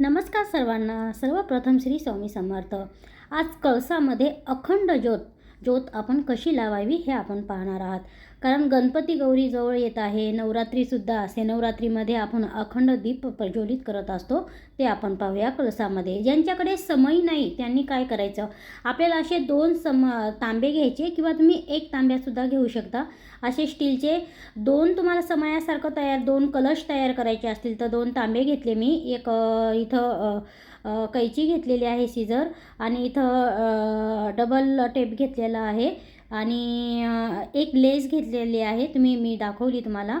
नमस्कार सर्वांना. सर्वप्रथम श्री स्वामी समर्थ. आज कळसामध्ये अखंड ज्योत ज्योत आपण कशी लावावी हे आपण पाहणार आहात. कारण गणपती गौरी जवळ येत आहे नवरात्रीसुद्धा असे नवरात्रीमध्ये आपण अखंड दीप प्रज्वलित करत असतो ते आपण पाहूया कळसामध्ये. ज्यांच्याकडे समय नाही त्यांनी काय करायचं? आपल्याला असे दोन सम तांबे घ्यायचे किंवा तुम्ही एक तांब्यासुद्धा घेऊ शकता. असे स्टीलचे दोन तुम्हाला समयासारखं तयार दोन कलश तयार करायचे असतील तर दोन तांबे घेतले मी. एक इथं कैची घेतलेली आहे सीझर आणि इथं डबल टेप घेतलेला आहे. आणि एक लेस घेतलेली आहे. तुम्ही मी दाखवली तुम्हाला.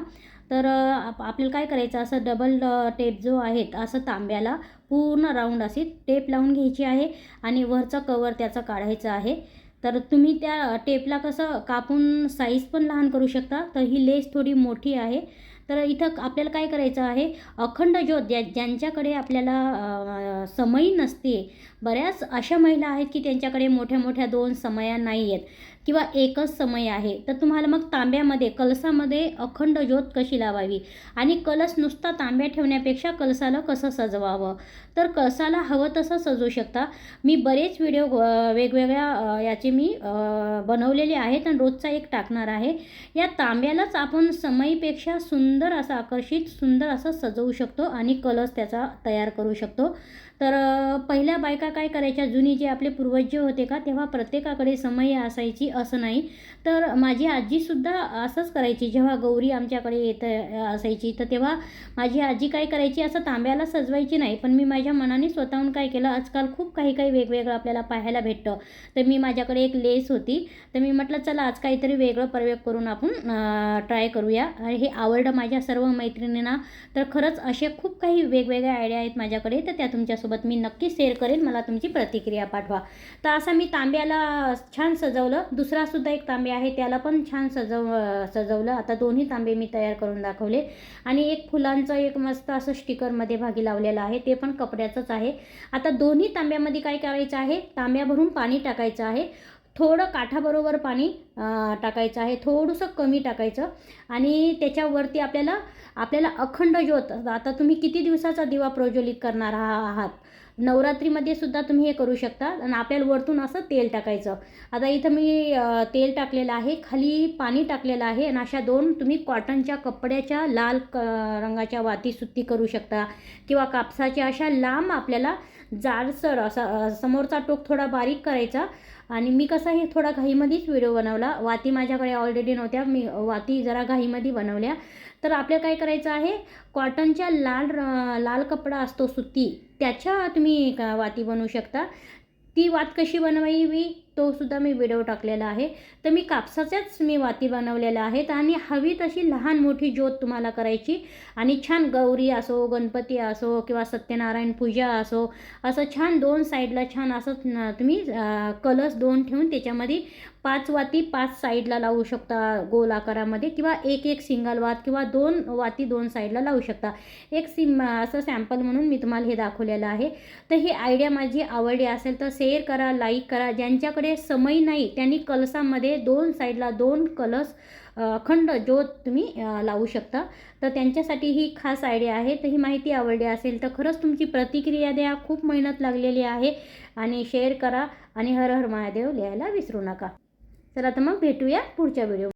तर आप आपल्याला काय करायचं? असं डबल टेप जो आहे असं तांब्याला पूर्ण राऊंड अशी टेप लावून घ्यायची आहे. आणि वरचा कवर त्याचा काढायचा आहे. तर तुम्ही त्या टेपला कसं कापून साईज पण लहान करू शकता. तर ही लेस थोडी मोठी आहे. तर इथं आपल्याला काय करायचं आहे? अखंड ज्योत ज्या ज्यांच्याकडे आपल्याला समय समयी नसते बऱ्याच अशा महिला आहेत की त्यांच्याकडे मोठ्या मोठ्या दोन समया नाही आहेत किंवा एकच समय आहे. तर तुम्हाला मग तांब्यामध्ये कलसामध्ये अखंड ज्योत कशी लावावी? आणि कलस नुसता तांब्या ठेवण्यापेक्षा कलसाला कसं सजवावं? तर कलसाला हवं तसं सजवू शकता. मी बरेच व्हिडिओ वेगवेगळ्या याचे मी बनवलेले आहेत आणि रोजचा एक टाकणार आहे. या तांब्यालाच आपण समईपेक्षा सुंदर सुंदर असं आकर्षित सुंदर असं सजवू शकतो आणि कलस त्याचा तयार करू शकतो. तर पहिल्या बायका काय करायच्या? जुनी जे आपले पूर्वज जे होते का तेव्हा प्रत्येकाकडे समय असायची असं नाही. तर माझी आजीसुद्धा असंच करायची. जेव्हा गौरी आमच्याकडे येत असायची तर तेव्हा माझी आजी काय करायची? असं तांब्याला सजवायची नाही. पण मी माझ्या मनाने स्वतःहून काय केलं? आजकाल खूप काही काही वेगवेगळं आपल्याला पाहायला भेटतं. तर मी माझ्याकडे एक लेस होती. तर मी म्हटलं चला आज काहीतरी वेगळं प्रयोग करून आपण ट्राय करूया. आणि हे आवडलं माझ्या माझ्या सर्व मैत्रिणींना तर खरंच असे खूप काही वेगवेगळ्या आयडिया आहेत माझ्याकडे तर त्या तुमच्यासोबत मी नक्की शेअर करेन मला तुमची प्रतिक्रिया पाठवा. तर असं मी तांब्याला छान सजवलं. दुसरासुद्धा एक तांबे आहे त्याला पण छान सजव सजवलं. आता दोन्ही तांबे मी तयार करून दाखवले. आणि एक फुलांचं एक मस्त असं स्टिकरमध्ये भागी लावलेलं आहे ते पण कपड्याचंच आहे. आता दोन्ही तांब्यामध्ये काय करायचं आहे? तांब्या भरून पाणी टाकायचं आहे. थोडं काठाबरोबर पाणी टाकायचं आहे थोडंसं कमी टाकायचं आणि त्याच्यावरती आपल्याला आपल्याला अखंड ज्योत आता तुम्ही किती दिवसाचा दिवा प्रज्वलित करणार आहात नवरात्रीमध्ये सुद्धा तुम्ही हे करू शकता. आणि आपल्याला वरतून असं तेल टाकायचं. आता इथं मी तेल टाकलेलं आहे खाली पाणी टाकलेलं आहे आणि अशा दोन तुम्ही कॉटनच्या कपड्याच्या लाल क रंगाच्या वाती सुत्ती करू शकता. किंवा कापसाच्या अशा लांब आपल्याला जाडसर असा समोरचा टोक थोडा बारीक करायचा. आणि मी कसा हे थोडा घाईमध्येच व्हिडिओ बनवला. वाती माझ्याकडे ऑलरेडी नव्हत्या. मी वाती जरा घाईमध्ये बनवल्या. तर आपल्याला काय करायचं आहे? कॉटनच्या लाल र- लाल कपडा असतो सुती त्याच्या तुम्ही का वाती बनवू शकता. ती वात कशी बनवावी तो सुद्धा मी व्हिडिओ टाकलेला आहे. तर मी कापसाच्याच मी वाती बनवलेल्या आहेत आणि हवी तशी लहान मोठी ज्योत तुम्हाला करायची. आणि छान गौरी असो गणपती असो किंवा सत्यनारायण पूजा असो असं छान दोन साईडला छान असं तुम्ही कलर्स दोन ठेवून त्याच्यामध्ये पाच वाती पाच साईडला लावू शकता गोल आकारामध्ये किंवा एक एक सिंगल वात किंवा दोन वाती दोन साईडला लावू शकता. एक सिम असं सॅम्पल म्हणून मी तुम्हाला हे दाखवलेलं आहे. तर ही आयडिया माझी आवडली असेल तर शेअर करा लाईक करा. ज्यांच्याकडे समय नाही. त्यांनी कलसामध्ये दोन साईडला दोन कलस अखंड ज्योत तुम्ही लावू शकता. तर त्यांच्यासाठी ही खास आयडिया आहे. तर ही माहिती आवडली असेल तर खरंच तुमची प्रतिक्रिया द्या. खूप मेहनत लागलेली आहे आणि शेअर करा आणि हर हर महादेव लिहायला विसरू नका. तर आता मग भेटूया पुढच्या व्हिडिओ